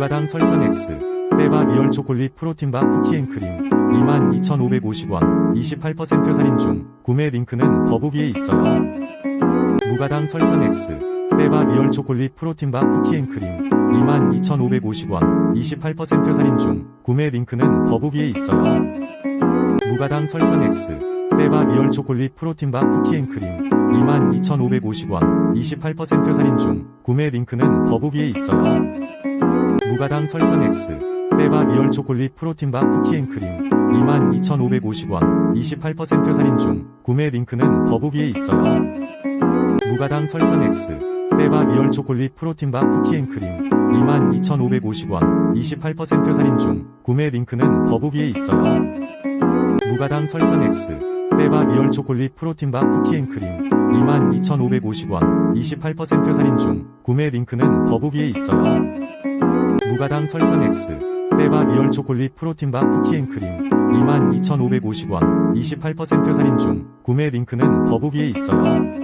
무가당 설탕 X, 빼바 리얼 초콜릿 프로틴바 쿠키앤크림 22,550원 28% 할인 중 구매 링크는 더보기에 있어요. 무가당 설탕 X, 빼바 리얼 초콜릿 프로틴바 쿠키앤크림 22,550원 28% 할인 중 구매 링크는 더보기에 있어요. 무가당 설탕 X, 빼바 리얼 초콜릿 프로틴바 쿠키앤크림 22,550원 28% 할인 중 구매 링크는 더보기에 있어요. 무가당 설탕 X, 빼바 리얼 초콜릿 프로틴바 쿠키앤크림 22,550원 28% 할인 중 구매 링크는 더보기에 있어요. 무가당 설탕 X, 빼바 리얼 초콜릿 프로틴바 쿠키앤크림 22,550원 28% 할인 중 구매 링크는 더보기에 있어요. 무가당 설탕 X, 빼바 리얼 초콜릿 프로틴바 쿠키앤크림 22,550원 28% 할인 중 구매 링크는 더보기에 있어요. 무가당 설탕 X, 빼바 리얼 초콜릿 프로틴바 쿠키앤크림 22,550원 28% 할인 중 구매 링크는 더보기에 있어요.